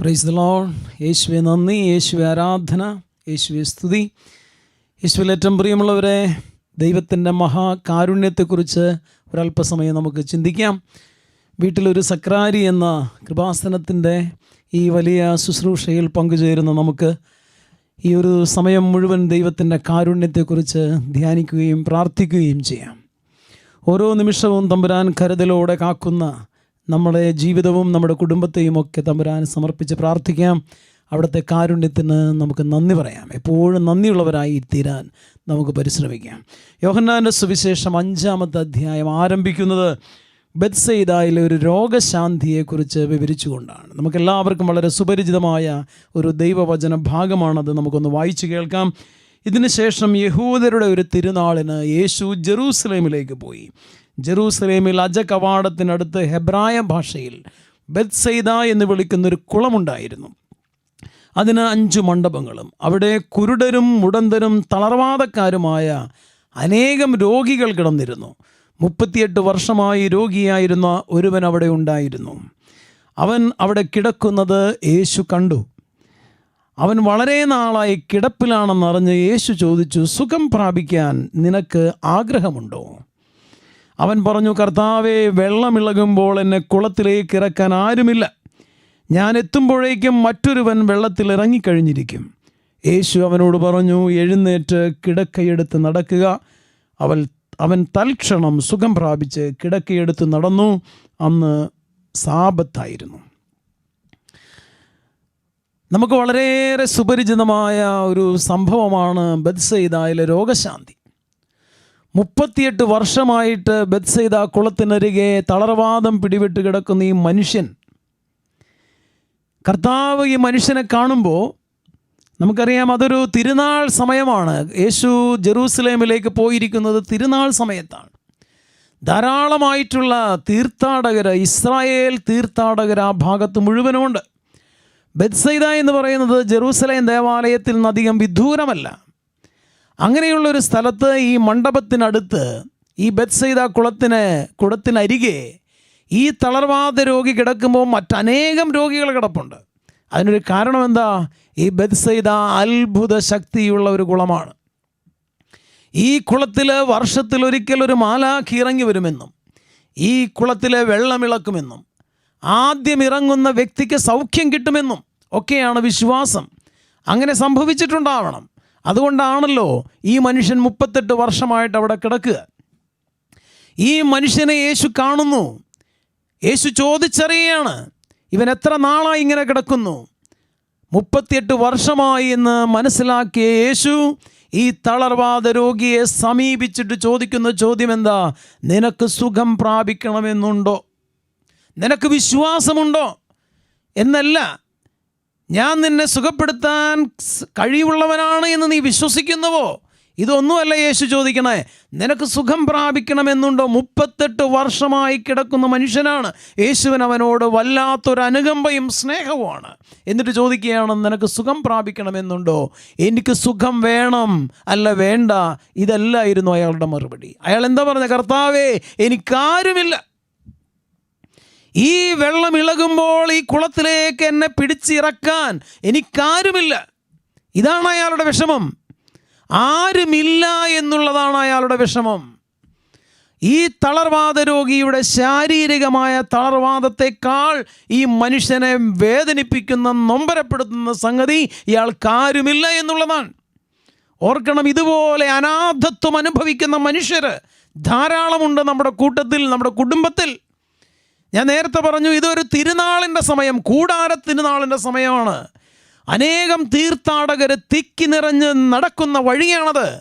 Praise the loan യേശുവെ നന്ദി. യേശുവെ ആരാധന. യേശുവെ സ്തുതി. യേശുവിൽ ഏറ്റവും പ്രിയമുള്ളവരെ ദൈവത്തിന്റെ മഹാകാരുണ്യത്തെക്കുറിച്ച് ഒരല്പസമയം നമുക്ക് ചിന്തിക്കാം. വീട്ടിലൊരു സക്രാരി എന്ന കൃപാസനത്തിന്റെ ഈ വലിയ ശുശ്രൂഷയിൽ പങ്കുചേരുന്ന നമുക്ക് ഈ ഒരു സമയം മുഴുവൻ ദൈവത്തിന്റെ കാരുണ്യത്തെക്കുറിച്ച് ധ്യാനിക്കുകയും പ്രാർത്ഥിക്കുകയും ചെയ്യാം. ഓരോ നിമിഷവും തമ്പുരാൻ കരുതലോടെ കാക്കുന്ന നമ്മുടെ ജീവിതവും നമ്മുടെ കുടുംബത്തെയും ഒക്കെ തമ്പുരാൻ സമർപ്പിച്ച് പ്രാർത്ഥിക്കാം. അവിടുത്തെ കാരുണ്യത്തിന് നമുക്ക് നന്ദി പറയാം. എപ്പോഴും നന്ദിയുള്ളവരായി തീരാൻ നമുക്ക് പരിശ്രമിക്കാം. യോഹന്നാന്റെ സുവിശേഷം അഞ്ചാമത്തെ അധ്യായം ആരംഭിക്കുന്നത് ബെത്സൈദായിലെ ഒരു രോഗശാന്തിയെക്കുറിച്ച് വിവരിച്ചുകൊണ്ടാണ്. നമുക്കെല്ലാവർക്കും വളരെ സുപരിചിതമായ ഒരു ദൈവവചന ഭാഗമാണത്. നമുക്കൊന്ന് വായിച്ചു കേൾക്കാം. ഇതിനുശേഷം യഹൂദരുടെ ഒരു തിരുനാളിന് യേശു ജെറൂസലേമിലേക്ക് പോയി. ജെറൂസലേമിൽ അജ കവാടത്തിനടുത്ത് ഹെബ്രായ ഭാഷയിൽ ബത്സൈദ എന്ന് വിളിക്കുന്നൊരു കുളമുണ്ടായിരുന്നു. അതിന് അഞ്ച് മണ്ഡപങ്ങളും അവിടെ കുരുടരും മുടന്തരും തളർവാദക്കാരുമായ അനേകം രോഗികൾ കിടന്നിരുന്നു. മുപ്പത്തിയെട്ട് വർഷമായി രോഗിയായിരുന്ന ഒരുവൻ അവിടെ ഉണ്ടായിരുന്നു. അവൻ അവിടെ കിടക്കുന്നത് യേശു കണ്ടു. അവൻ വളരെ നാളായി കിടപ്പിലാണെന്നറിഞ്ഞ് യേശു ചോദിച്ചു സുഖം പ്രാപിക്കാൻ നിനക്ക് ആഗ്രഹമുണ്ടോ? അവൻ പറഞ്ഞു കർത്താവെ വെള്ളമിളകുമ്പോൾ എന്നെ കുളത്തിലേക്ക് ഇറക്കാൻ ആരുമില്ല. ഞാൻ എത്തുമ്പോഴേക്കും മറ്റൊരുവൻ വെള്ളത്തിൽ ഇറങ്ങിക്കഴിഞ്ഞിരിക്കും. യേശു അവനോട് പറഞ്ഞു എഴുന്നേറ്റ് കിടക്കയെടുത്ത് നടക്കുക. അവൾ അവൻ തൽക്ഷണം സുഖം പ്രാപിച്ച് കിടക്കയെടുത്ത് നടന്നു. അന്ന് സാപത്തായിരുന്നു നമുക്ക് വളരെയേറെ സുപരിചിതമായ ഒരു സംഭവമാണ് ബദ്സയിദായിലെ രോഗശാന്തി. മുപ്പത്തിയെട്ട് വർഷമായിട്ട് ബത്സൈദ കുളത്തിനരികെ തളർവാദം പിടിവിട്ട് കിടക്കുന്ന ഈ മനുഷ്യൻ. കർത്താവ് ഈ മനുഷ്യനെ കാണുമ്പോൾ നമുക്കറിയാം അതൊരു തിരുനാൾ സമയമാണ്. യേശു ജെറൂസലേമിലേക്ക് പോയിരിക്കുന്നത് തിരുനാൾ സമയത്താണ്. ധാരാളമായിട്ടുള്ള തീർത്ഥാടകർ ഇസ്രായേൽ തീർത്ഥാടകർ ആ ഭാഗത്ത് മുഴുവനുമുണ്ട്. ബെത്സൈദ എന്ന് പറയുന്നത് ജെറൂസലേം ദേവാലയത്തിൽ നിന്നധികം വിദൂരമല്ല. അങ്ങനെയുള്ള ഒരു സ്ഥലത്ത് ഈ മണ്ഡപത്തിനടുത്ത് ഈ ബത്സൈദ കുളത്തിന് കുളത്തിനരികെ ഈ തളർവാദ രോഗി കിടക്കുമ്പോൾ മറ്റനേകം രോഗികൾ കിടപ്പുണ്ട്. അതിനൊരു കാരണം എന്താ ഈ ബത്സൈദ അത്ഭുത ശക്തിയുള്ള ഒരു കുളമാണ്. ഈ കുളത്തിൽ വർഷത്തിലൊരിക്കൽ ഒരു മാലാഖി ഇറങ്ങി വരുമെന്നും ഈ കുളത്തിലെ വെള്ളമിളക്കുമെന്നും ആദ്യം ഇറങ്ങുന്ന വ്യക്തിക്ക് സൗഖ്യം കിട്ടുമെന്നും ഒക്കെയാണ് വിശ്വാസം. അങ്ങനെ സംഭവിച്ചിട്ടുണ്ടാവണം. അതുകൊണ്ടാണല്ലോ ഈ മനുഷ്യൻ മുപ്പത്തെട്ട് വർഷമായിട്ട് അവിടെ കിടക്കുക. ഈ മനുഷ്യനെ യേശു കാണുന്നു. യേശു ചോദിച്ചറിയാണ് ഇവൻ എത്ര നാളായി ഇങ്ങനെ കിടക്കുന്നു? മുപ്പത്തിയെട്ട് വർഷമായി എന്ന് മനസ്സിലാക്കിയ യേശു ഈ തളർവാദ രോഗിയെ സമീപിച്ചിട്ട് ചോദിക്കുന്ന ചോദ്യം എന്താ നിനക്ക് സുഖം പ്രാപിക്കണമെന്നുണ്ടോ? നിനക്ക് വിശ്വാസമുണ്ടോ? എന്നല്ല ഞാൻ നിന്നെ സുഖപ്പെടുത്താൻ കഴിവുള്ളവനാണ് എന്ന് നീ വിശ്വസിക്കുന്നുവോ? ഇതൊന്നുമല്ല യേശു ചോദിക്കണേ. നിനക്ക് സുഖം പ്രാപിക്കണമെന്നുണ്ടോ? മുപ്പത്തെട്ട് വർഷമായി കിടക്കുന്ന മനുഷ്യനാണ്. യേശുവിൻ അവനോട് വല്ലാത്തൊരു അനുകമ്പയും സ്നേഹവുമാണ്. എന്നിട്ട് ചോദിക്കുകയാണ് നിനക്ക് സുഖം പ്രാപിക്കണമെന്നുണ്ടോ? എനിക്ക് സുഖം വേണം. അല്ല വേണ്ട. ഇതല്ലായിരുന്നു അയാളുടെ മറുപടി. അയാൾ എന്താ പറഞ്ഞ? കർത്താവേ എനിക്കാരുമില്ല. ഈ വെള്ളം ഇളകുമ്പോൾ ഈ കുളത്തിലേക്ക് എന്നെ പിടിച്ചിറക്കാൻ എനിക്കാരുമില്ല. ഇതാണ് അയാളുടെ വിഷമം. ആരുമില്ല എന്നുള്ളതാണ് അയാളുടെ വിഷമം. ഈ തളർവാദ രോഗിയുടെ ശാരീരികമായ തളർവാദത്തെക്കാൾ ഈ മനുഷ്യനെ വേദനിപ്പിക്കുന്ന നൊമ്പരപ്പെടുത്തുന്ന സംഗതി ഇയാൾക്കാരുമില്ല എന്നുള്ളതാണ്. ഓർക്കണം ഇതുപോലെ അനാഥത്വം അനുഭവിക്കുന്ന മനുഷ്യർ ധാരാളമുണ്ട് നമ്മുടെ കൂട്ടത്തിൽ നമ്മുടെ കുടുംബത്തിൽ. ഞാൻ നേരത്തെ പറഞ്ഞു ഇതൊരു തിരുനാളിന്റെ സമയം കൂടാര തിരുനാളിന്റെ സമയമാണ്. അനേകം തീർത്ഥാടകർ തിക്കി നിറഞ്ഞ് നടക്കുന്ന വഴിയാണത്.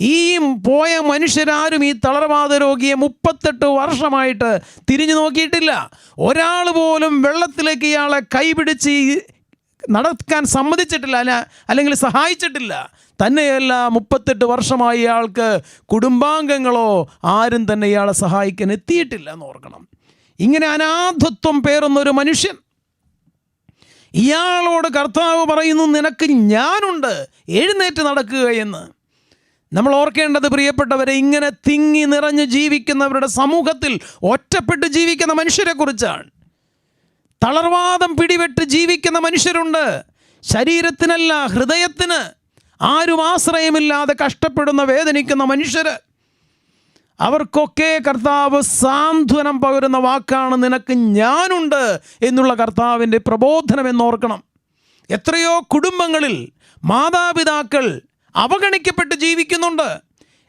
ഈ പോയ മനുഷ്യരാരും ഈ തളർവാദ രോഗിയെ മുപ്പത്തെട്ട് വർഷമായിട്ട് തിരിഞ്ഞു നോക്കിയിട്ടില്ല. ഒരാൾ പോലും വെള്ളത്തിലേക്ക് ഇയാളെ കൈപിടിച്ച് നടക്കാൻ സമ്മതിച്ചിട്ടില്ല അല്ല അല്ലെങ്കിൽ സഹായിച്ചിട്ടില്ല. തന്നെയല്ല മുപ്പത്തെട്ട് വർഷമായി ഇയാൾക്ക് കുടുംബാംഗങ്ങളോ ആരും തന്നെ ഇയാളെ സഹായിക്കാൻ എത്തിയിട്ടില്ല എന്ന് ഓർക്കണം. ഇങ്ങനെ അനാഥത്വം പേറുന്ന ഒരു മനുഷ്യൻ. ഇയാളോട് കർത്താവ് പറയുന്നു നിനക്ക് ഞാനുണ്ട് എഴുന്നേറ്റ് നടക്കുക എന്ന്. നമ്മൾ ഓർക്കേണ്ടത് പ്രിയപ്പെട്ടവരെ ഇങ്ങനെ തിങ്ങി നിറഞ്ഞ് ജീവിക്കുന്നവരുടെ സമൂഹത്തിൽ ഒറ്റപ്പെട്ട് ജീവിക്കുന്ന മനുഷ്യരെക്കുറിച്ചാണ്. തളർവാദം പിടിപെട്ട് ജീവിക്കുന്ന മനുഷ്യരുണ്ട്. ശരീരത്തിനല്ല ഹൃദയത്തിന്. ആരും ആശ്രയമില്ലാതെ കഷ്ടപ്പെടുന്ന വേദനിക്കുന്ന മനുഷ്യർ അവർക്കൊക്കെ കർത്താവ് സാന്ത്വനം പകരുന്ന വാക്കാണ് നിനക്ക് ഞാനുണ്ട് എന്നുള്ള കർത്താവിന്റെ പ്രബോധനം എന്നോർക്കണം. എത്രയോ കുടുംബങ്ങളിൽ മാതാപിതാക്കൾ അവഗണിക്കപ്പെട്ട് ജീവിക്കുന്നുണ്ട്.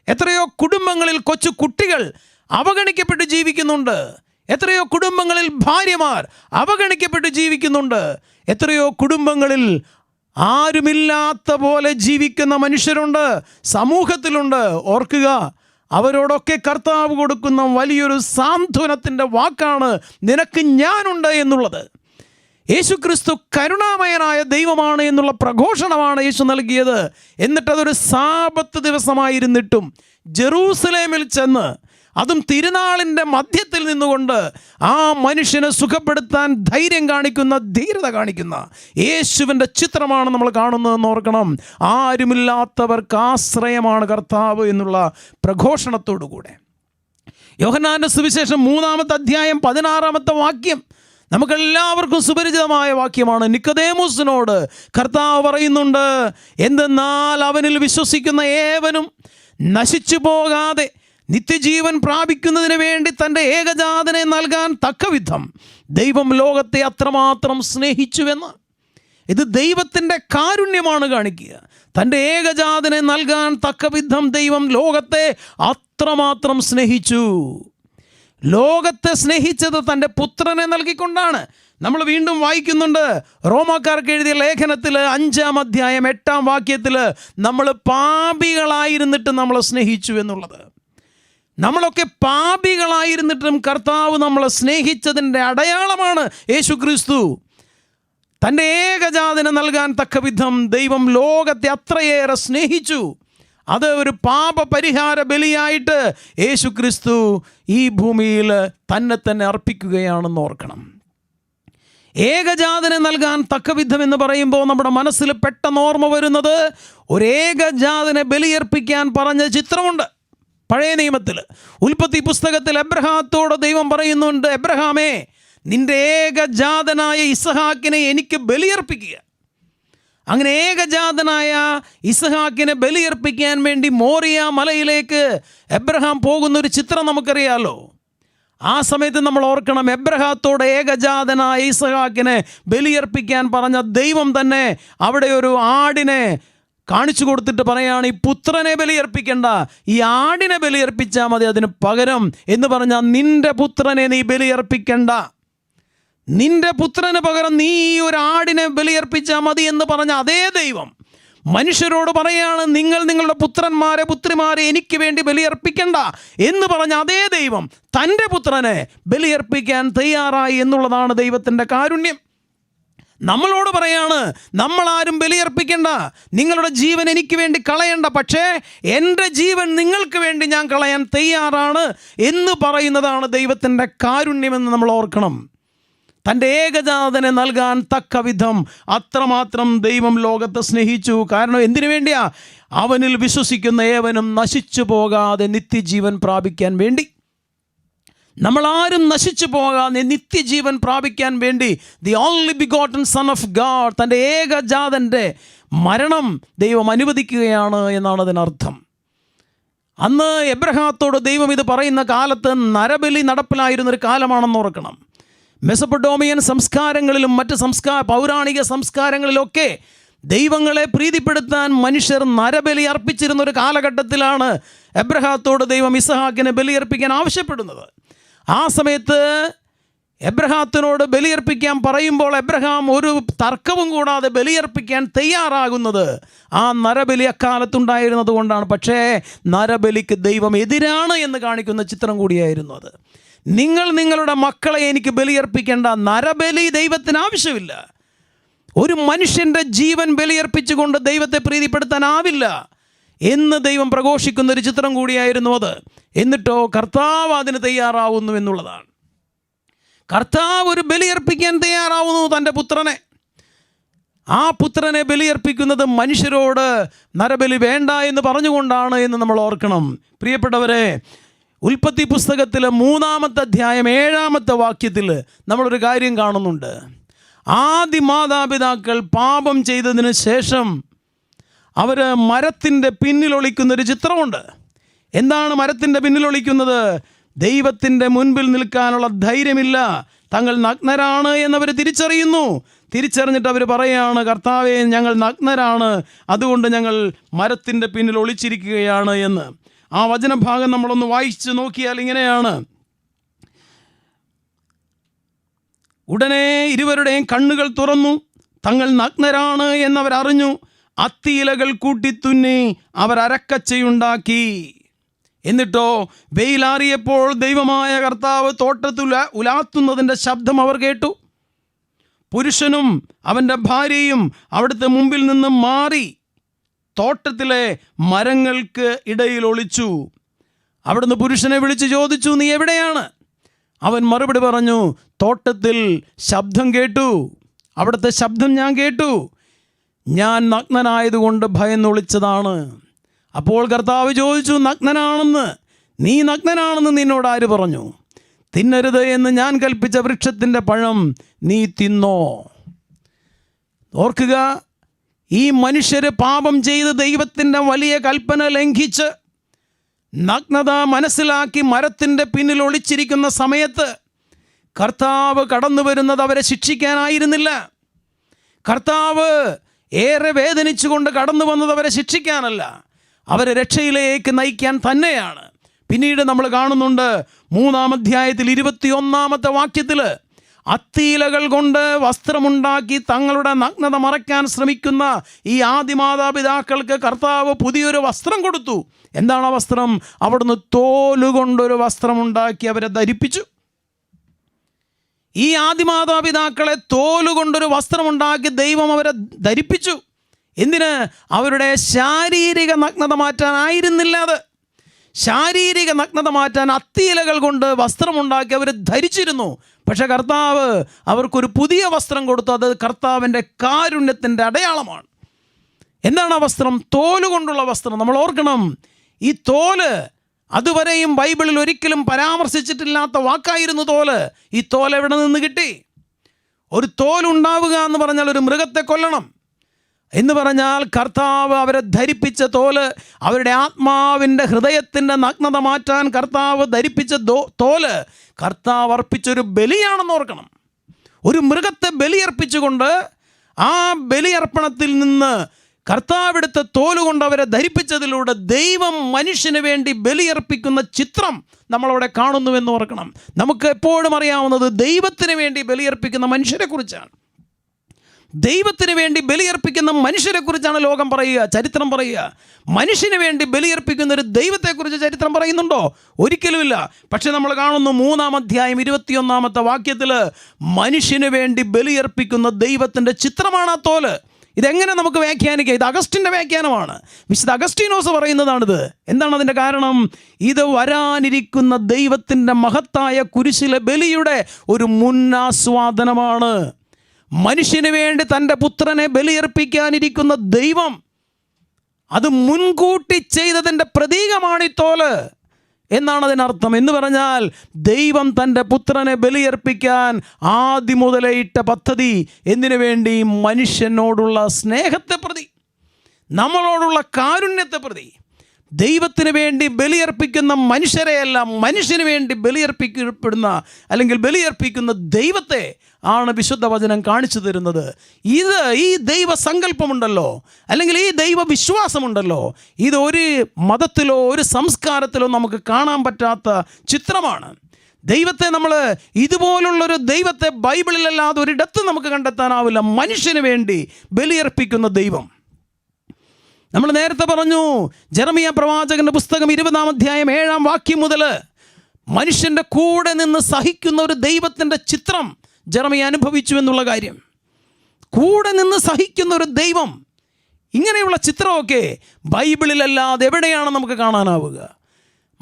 എത്രയോ കുടുംബങ്ങളിൽ കൊച്ചു കുട്ടികൾ അവഗണിക്കപ്പെട്ട് ജീവിക്കുന്നുണ്ട്. എത്രയോ കുടുംബങ്ങളിൽ ഭാര്യമാർ അവഗണിക്കപ്പെട്ട് ജീവിക്കുന്നുണ്ട്. എത്രയോ കുടുംബങ്ങളിൽ ആരുമില്ലാത്ത പോലെ ജീവിക്കുന്ന മനുഷ്യരുണ്ട്. സമൂഹത്തിലുണ്ട്. ഓർക്കുക അവരോടൊക്കെ കർത്താവ് കൊടുക്കുന്ന വലിയൊരു സാന്ത്വനത്തിന്റെ വാക്കാണ് നിനക്ക് ഞാനുണ്ട് എന്നുള്ളത്. യേശുക്രിസ്തു കരുണാമയനായ ദൈവമാണ് എന്നുള്ള പ്രഘോഷണമാണ് യേശു നൽകിയത്. എന്നിട്ടതൊരു സാപത്ത് ദിവസമായിരുന്നിട്ടും ജെറൂസലേമിൽ ചെന്ന് അതും തിരുനാളിന്റെ മധ്യത്തിൽ നിന്നുകൊണ്ട് ആ മനുഷ്യനെ സുഖപ്പെടുത്താൻ ധൈര്യം കാണിക്കുന്ന ധീരത കാണിക്കുന്ന യേശുവിന്റെ ചിത്രമാണ് നമ്മൾ കാണുന്നതെന്ന് ഓർക്കണം. ആരുമില്ലാത്തവർക്ക് ആശ്രയമാണ് കർത്താവ് എന്നുള്ള പ്രഘോഷണത്തോടു കൂടെ യോഹന്നാന്റെ സുവിശേഷം മൂന്നാമത്തെ അധ്യായം പതിനാറാമത്തെ വാക്യം നമുക്കെല്ലാവർക്കും സുപരിചിതമായ വാക്യമാണ്. നിക്കദേമൂസിനോട് കർത്താവ് പറയുന്നുണ്ട് എന്തെന്നാൽ അവനിൽ വിശ്വസിക്കുന്ന ഏവനും നശിച്ചു പോകാതെ നിത്യജീവൻ പ്രാപിക്കുന്നതിന് വേണ്ടി തന്റെ ഏകജാതനെ നൽകാൻ തക്കവിധം ദൈവം ലോകത്തെ അത്രമാത്രം സ്നേഹിച്ചുവെന്ന്. ഇത് ദൈവത്തിന്റെ കാരുണ്യമാണ് കാണിക്കുക. തന്റെ ഏകജാതനെ നൽകാൻ തക്കവിധം ദൈവം ലോകത്തെ അത്രമാത്രം സ്നേഹിച്ചു. ലോകത്തെ സ്നേഹിച്ചത് തന്റെ പുത്രനെ നൽകിക്കൊണ്ടാണ്. നമ്മൾ വീണ്ടും വായിക്കുന്നുണ്ട് റോമാക്കാർക്ക് എഴുതിയ ലേഖനത്തിൽ അഞ്ചാം അധ്യായം എട്ടാം വാക്യത്തിൽ നമ്മൾ പാപികളായിരുന്നിട്ട് നമ്മളെ സ്നേഹിച്ചു എന്നുള്ളത്. നമ്മളൊക്കെ പാപികളായിരുന്നിട്ടും കർത്താവ് നമ്മളെ സ്നേഹിച്ചതിന്റെ അടയാളമാണ് യേശു ക്രിസ്തു തന്റെ ഏകജാതന നൽകാൻ തക്കവിധം ദൈവം ലോകത്തെ അത്രയേറെ സ്നേഹിച്ചു. അത് ഒരു പാപ പരിഹാര ബലിയായിട്ട് യേശു ക്രിസ്തു ഈ ഭൂമിയിൽ തന്നെ തന്നെ അർപ്പിക്കുകയാണെന്ന് ഓർക്കണം. ഏകജാതനെ നൽകാൻ തക്കവിധം എന്ന് പറയുമ്പോൾ നമ്മുടെ മനസ്സിൽ പെട്ടെന്ന് ഓർമ്മ വരുന്നത് ഒരു ഏകജാതനെ ബലിയർപ്പിക്കാൻ പറഞ്ഞ ചിത്രമുണ്ട്. പഴയ നിയമത്തിൽ ഉൽപ്പത്തി പുസ്തകത്തിൽ എബ്രഹാത്തോട് ദൈവം പറയുന്നുണ്ട് എബ്രഹാമേ നിന്റെ ഏകജാതനായ ഇസഹാക്കിനെ എനിക്ക് ബലിയർപ്പിക്കുക. അങ്ങനെ ഏകജാതനായ ഇസഹാക്കിനെ ബലിയർപ്പിക്കാൻ വേണ്ടി മോറിയ മലയിലേക്ക് എബ്രഹാം പോകുന്ന ഒരു ചിത്രം നമുക്കറിയാലോ. ആ സമയത്ത് നമ്മൾ ഓർക്കണം എബ്രഹാത്തോട് ഏകജാതനായ ഇസഹാക്കിനെ ബലിയർപ്പിക്കാൻ പറഞ്ഞ ദൈവം തന്നെ അവിടെ ഒരു ആടിനെ കാണിച്ചു കൊടുത്തിട്ട് പറയാണ് ഈ പുത്രനെ ബലിയർപ്പിക്കേണ്ട ഈ ആടിനെ ബലിയർപ്പിച്ചാൽ മതി അതിന് പകരം എന്ന് പറഞ്ഞാൽ നിന്റെ പുത്രനെ നീ ബലിയർപ്പിക്കേണ്ട. നിന്റെ പുത്രന് പകരം നീ ഈ ഒരു ആടിനെ ബലിയർപ്പിച്ചാൽ മതി എന്ന് പറഞ്ഞ അതേ ദൈവം മനുഷ്യരോട് പറയാണ് നിങ്ങൾ നിങ്ങളുടെ പുത്രന്മാരെ പുത്രിമാരെ എനിക്ക് വേണ്ടി ബലിയർപ്പിക്കണ്ട എന്ന് പറഞ്ഞ അതേ ദൈവം തന്റെ പുത്രനെ ബലിയർപ്പിക്കാൻ തയ്യാറായി എന്നുള്ളതാണ് ദൈവത്തിന്റെ കാരുണ്യം. നമ്മളോട് പറയാണ് നമ്മളാരും ബലിയർപ്പിക്കേണ്ട. നിങ്ങളുടെ ജീവൻ എനിക്ക് വേണ്ടി കളയണ്ട. പക്ഷേ എന്റെ ജീവൻ നിങ്ങൾക്ക് വേണ്ടി ഞാൻ കളയാൻ തയ്യാറാണ് എന്ന് പറയുന്നതാണ് ദൈവത്തിന്റെ കാരുണ്യമെന്ന് നമ്മൾ ഓർക്കണം. തന്റെ ഏകജാതനെ നൽകാൻ തക്ക വിധം അത്രമാത്രം ദൈവം ലോകത്തെ സ്നേഹിച്ചു. കാരണം എന്തിനു വേണ്ടിയാ? അവനിൽ വിശ്വസിക്കുന്ന ഏവനും നശിച്ചു പോകാതെ നിത്യജീവൻ പ്രാപിക്കാൻ വേണ്ടി. നമ്മളാരും നശിച്ചു പോകാതെ നിത്യജീവൻ പ്രാപിക്കാൻ വേണ്ടി the only begotten son of God തന്റെ ഏകജാതന്റെ മരണം ദൈവം അനുവദിക്കുകയാണ് എന്നാണ് അതിനർത്ഥം. അന്ന് എബ്രഹാത്തോട് ദൈവം ഇത് പറയുന്ന കാലത്ത് നരബലി നടപ്പിലായിരുന്ന ഒരു കാലമാണെന്ന് ഓർക്കണം. മെസപ്പൊഡോമിയൻ സംസ്കാരങ്ങളിലും മറ്റ് സംസ്കാര പൗരാണിക സംസ്കാരങ്ങളിലൊക്കെ ദൈവങ്ങളെ പ്രീതിപ്പെടുത്താൻ മനുഷ്യർ നരബലി അർപ്പിച്ചിരുന്ന ഒരു കാലഘട്ടത്തിലാണ് എബ്രഹാത്തോട് ദൈവം ഇസഹാക്കിനെ ബലിയർപ്പിക്കാൻ ആവശ്യപ്പെടുന്നത്. ആ സമയത്ത് എബ്രഹാത്തിനോട് ബലിയർപ്പിക്കാൻ പറയുമ്പോൾ എബ്രഹാം ഒരു തർക്കവും കൂടാതെ ബലിയർപ്പിക്കാൻ തയ്യാറാകുന്നത് ആ നരബലി അക്കാലത്തുണ്ടായിരുന്നത് കൊണ്ടാണ്. പക്ഷേ നരബലിക്ക് ദൈവം എതിരാണ് എന്ന് കാണിക്കുന്ന ചിത്രം കൂടിയായിരുന്നു അത്. നിങ്ങൾ നിങ്ങളുടെ മക്കളെ എനിക്ക് ബലിയർപ്പിക്കേണ്ട നരബലി ദൈവത്തിന് ആവശ്യമില്ല. ഒരു മനുഷ്യന്റെ ജീവൻ ബലിയർപ്പിച്ചുകൊണ്ട് ദൈവത്തെ പ്രീതിപ്പെടുത്താനാവില്ല എന്ന് ദൈവം പ്രഘോഷിക്കുന്ന ഒരു ചിത്രം കൂടിയായിരുന്നു അത്. എന്നിട്ടോ കർത്താവ് അതിന് തയ്യാറാവുന്നു എന്നുള്ളതാണ്. കർത്താവ് ഒരു ബലിയർപ്പിക്കാൻ തയ്യാറാവുന്നു തന്റെ പുത്രനെ. ആ പുത്രനെ ബലിയർപ്പിക്കുന്നത് മനുഷ്യരോട് നരബലി വേണ്ട എന്ന് പറഞ്ഞുകൊണ്ടാണ് എന്ന് നമ്മൾ ഓർക്കണം. പ്രിയപ്പെട്ടവരെ ഉൽപ്പത്തി പുസ്തകത്തിലെ മൂന്നാമത്തെ അധ്യായം ഏഴാമത്തെ വാക്യത്തിൽ നമ്മളൊരു കാര്യം കാണുന്നുണ്ട്. ആദ്യ മാതാപിതാക്കൾ പാപം ചെയ്തതിന് ശേഷം അവർ മരത്തിന്റെ പിന്നിലൊളിക്കുന്നൊരു ചിത്രമുണ്ട്. എന്താണ് മരത്തിന്റെ പിന്നിലൊളിക്കുന്നത് ദൈവത്തിന്റെ മുൻപിൽ നിൽക്കാനുള്ള ധൈര്യമില്ല. തങ്ങൾ നഗ്നരാണ് എന്നവർ തിരിച്ചറിയുന്നു. തിരിച്ചറിഞ്ഞിട്ട് അവർ പറയാണ് കർത്താവെ ഞങ്ങൾ നഗ്നരാണ്. അതുകൊണ്ട് ഞങ്ങൾ മരത്തിന്റെ പിന്നിൽ ഒളിച്ചിരിക്കുകയാണ് എന്ന്. ആ വചനഭാഗം നമ്മളൊന്ന് വായിച്ച് നോക്കിയാൽ ഇങ്ങനെയാണ്. ഉടനെ ഇരുവരുടെയും കണ്ണുകൾ തുറന്നു. തങ്ങൾ നഗ്നരാണ് എന്നവർ അറിഞ്ഞു അത്തിയിലകൾ കൂട്ടിത്തുന്നി അവർ അരക്കച്ചയുണ്ടാക്കി എന്നിട്ടോ വെയിലാറിയപ്പോൾ ദൈവമായ കർത്താവ് തോട്ടത്തിൽ ഉലാത്തുന്നതിന്റെ ശബ്ദം അവർ കേട്ടു. പുരുഷനും അവന്റെ ഭാര്യയും അവിടുത്തെ മുമ്പിൽ നിന്നും മാറി തോട്ടത്തിലെ മരങ്ങൾക്ക് ഇടയിൽ ഒളിച്ചു. അവിടുന്ന് പുരുഷനെ വിളിച്ച് ചോദിച്ചു നീ എവിടെയാണ്? അവൻ മറുപടി പറഞ്ഞു തോട്ടത്തിൽ ശബ്ദം കേട്ടു. അവിടുത്തെ ശബ്ദം ഞാൻ കേട്ടു. ഞാൻ നഗ്നനായതുകൊണ്ട് ഭയന്നൊളിച്ചതാണ്. അപ്പോൾ കർത്താവ് ചോദിച്ചു നഗ്നനാണെന്ന്? നീ നഗ്നനാണെന്ന് നിന്നോട് ആര് പറഞ്ഞു? തിന്നരുത് എന്ന് ഞാൻ കൽപ്പിച്ച വൃക്ഷത്തിന്റെ പഴം നീ തിന്നോ? ഓർക്കുക ഈ മനുഷ്യർ പാപം ചെയ്ത് ദൈവത്തിന്റെ വലിയ കൽപ്പന ലംഘിച്ച് നഗ്നത മനസ്സിലാക്കി മരത്തിന്റെ പിന്നിൽ ഒളിച്ചിരിക്കുന്ന സമയത്ത് കർത്താവ് കടന്നു വരുന്നത് അവരെ ശിക്ഷിക്കാനായിരുന്നില്ല. കർത്താവ് ഏറെ വേദനിച്ചുകൊണ്ട് കടന്നു വന്നത് അവരെ ശിക്ഷിക്കാനല്ല. അവരെ രക്ഷയിലേക്ക് നയിക്കാൻ തന്നെയാണ്. പിന്നീട് നമ്മൾ കാണുന്നുണ്ട് മൂന്നാം അധ്യായത്തിൽ ഇരുപത്തിയൊന്നാമത്തെ വാക്യത്തിൽ അത്തീലകൾ കൊണ്ട് വസ്ത്രമുണ്ടാക്കി തങ്ങളുടെ നഗ്നത മറയ്ക്കാൻ ശ്രമിക്കുന്ന ഈ ആദിമാതാപിതാക്കൾക്ക് കർത്താവ് പുതിയൊരു വസ്ത്രം കൊടുത്തു. എന്താണ് ആ വസ്ത്രം? അവിടുന്ന് തോലുകൊണ്ടൊരു വസ്ത്രമുണ്ടാക്കി അവരെ ധരിപ്പിച്ചു. ഈ ആദിമാതാപിതാക്കളെ തോലുകൊണ്ടൊരു വസ്ത്രമുണ്ടാക്കി ദൈവം അവരെ ധരിപ്പിച്ചു. എന്തിന്? അവരുടെ ശാരീരിക നഗ്നത മാറ്റാനായിരുന്നില്ല അത്. ശാരീരിക നഗ്നത മാറ്റാൻ അത്തിയിലകൾ കൊണ്ട് വസ്ത്രമുണ്ടാക്കി അവർ ധരിച്ചിരുന്നു. പക്ഷേ കർത്താവ് അവർക്കൊരു പുതിയ വസ്ത്രം കൊടുത്തു. അത് കർത്താവിന്റെ കാരുണ്യത്തിന്റെ അടയാളമാണ്. എന്താണ് ആ വസ്ത്രം? തോൽ കൊണ്ടുള്ള വസ്ത്രം. നമ്മൾ ഓർക്കണം ഈ തോൽ അതുവരെയും ബൈബിളിൽ ഒരിക്കലും പരാമർശിച്ചിട്ടില്ലാത്ത വാക്കായിരുന്നു തോൽ. ഈ തോൽ എവിടെ നിന്ന് കിട്ടി? ഒരു തോലുണ്ടാവുക എന്ന് പറഞ്ഞാൽ ഒരു മൃഗത്തെ കൊല്ലണം. എന്ന് പറഞ്ഞാൽ കർത്താവ് അവരെ ധരിപ്പിച്ച തോൽ അവരുടെ ആത്മാവിന്റെ ഹൃദയത്തിന്റെ നഗ്നത മാറ്റാൻ കർത്താവ് ധരിപ്പിച്ച തോൽ കർത്താവ് അർപ്പിച്ചൊരു ബലിയാണെന്ന് ഓർക്കണം. ഒരു മൃഗത്തെ ബലിയർപ്പിച്ചുകൊണ്ട് ആ ബലിയർപ്പണത്തിൽ നിന്ന് കർത്താവെടുത്ത തോലുകൊണ്ട് അവരെ ധരിപ്പിച്ചതിലൂടെ ദൈവം മനുഷ്യന് വേണ്ടി ബലിയർപ്പിക്കുന്ന ചിത്രം നമ്മളവിടെ കാണുന്നുവെന്ന് ഓർക്കണം. നമുക്ക് എപ്പോഴും അറിയാവുന്നത് ദൈവത്തിന് വേണ്ടി ബലിയർപ്പിക്കുന്ന മനുഷ്യരെക്കുറിച്ചാണ് ദൈവത്തിന് വേണ്ടി ബലിയർപ്പിക്കുന്ന മനുഷ്യരെക്കുറിച്ചാണ് ലോകം പറയുക ചരിത്രം പറയുക. മനുഷ്യന് വേണ്ടി ബലിയർപ്പിക്കുന്ന ഒരു ദൈവത്തെക്കുറിച്ച് ചരിത്രം പറയുന്നുണ്ടോ? ഒരിക്കലുമില്ല. പക്ഷെ നമ്മൾ കാണുന്നു മൂന്നാം അധ്യായം ഇരുപത്തിയൊന്നാമത്തെ വാക്യത്തിൽ മനുഷ്യന് വേണ്ടി ബലിയർപ്പിക്കുന്ന ദൈവത്തിന്റെ ചിത്രമാണ് ആ തോൽ. ഇതെങ്ങനെ നമുക്ക് വ്യാഖ്യാനിക്കാം? ഇത് അഗസ്റ്റിന്റെ വ്യാഖ്യാനമാണ്. വിശുദ്ധ അഗസ്റ്റീനോസ് പറയുന്നതാണിത്. എന്താണ് അതിന്റെ കാരണം? ഇത് വരാനിരിക്കുന്ന ദൈവത്തിന്റെ മഹത്തായ കുരിശിലെ ബലിയുടെ ഒരു മുന്നാസ്വാദനമാണ്. മനുഷ്യന് വേണ്ടി തന്റെ പുത്രനെ ബലിയർപ്പിക്കാനിരിക്കുന്ന ദൈവം അത് മുൻകൂട്ടി ചെയ്തതിന്റെ പ്രതീകമാണ് ഈ തോൽ. എന്നാണ് അതിനർത്ഥം. എന്ന് പറഞ്ഞാൽ ദൈവം തന്റെ പുത്രനെ ബലിയർപ്പിക്കാൻ ആദ്യം മുതലേ ഇട്ട പദ്ധതി എന്തിനു വേണ്ടി? മനുഷ്യനോടുള്ള സ്നേഹത്തെ പ്രതി. നമ്മളോടുള്ള കാരുണ്യത്തെ പ്രതി. ദൈവത്തിന് വേണ്ടി ബലിയർപ്പിക്കുന്ന മനുഷ്യരെയല്ല മനുഷ്യന് വേണ്ടി ബലിയർപ്പിക്കപ്പെടുന്ന അല്ലെങ്കിൽ ബലിയർപ്പിക്കുന്ന ദൈവത്തെ ആണ് വിശുദ്ധ വചനം കാണിച്ചു തരുന്നത്. ഇത് ഈ ദൈവ സങ്കല്പമുണ്ടല്ലോ അല്ലെങ്കിൽ ഈ ദൈവ വിശ്വാസമുണ്ടല്ലോ ഇത് ഒരു മതത്തിലോ ഒരു സംസ്കാരത്തിലോ നമുക്ക് കാണാൻ പറ്റാത്ത ചിത്രമാണ്. ദൈവത്തെ നമ്മൾ ഇതുപോലുള്ളൊരു ദൈവത്തെ ബൈബിളിലല്ലാതെ ഒരിടത്ത് നമുക്ക് കണ്ടെത്താനാവില്ല. മനുഷ്യന് വേണ്ടി ബലിയർപ്പിക്കുന്ന ദൈവം. നമ്മൾ നേരത്തെ പറഞ്ഞു ജെറമിയ പ്രവാചകന്റെ പുസ്തകം ഇരുപതാം അധ്യായം ഏഴാം വാക്യം മുതൽ മനുഷ്യന്റെ കൂടെ നിന്ന് സഹിക്കുന്ന ഒരു ദൈവത്തിന്റെ ചിത്രം ജെറമിയ അനുഭവിച്ചു എന്നുള്ള കാര്യം. കൂടെ നിന്ന് സഹിക്കുന്ന ഒരു ദൈവം ഇങ്ങനെയുള്ള ചിത്രമൊക്കെ ബൈബിളിലല്ലാതെ എവിടെയാണ് നമുക്ക് കാണാനാവുക?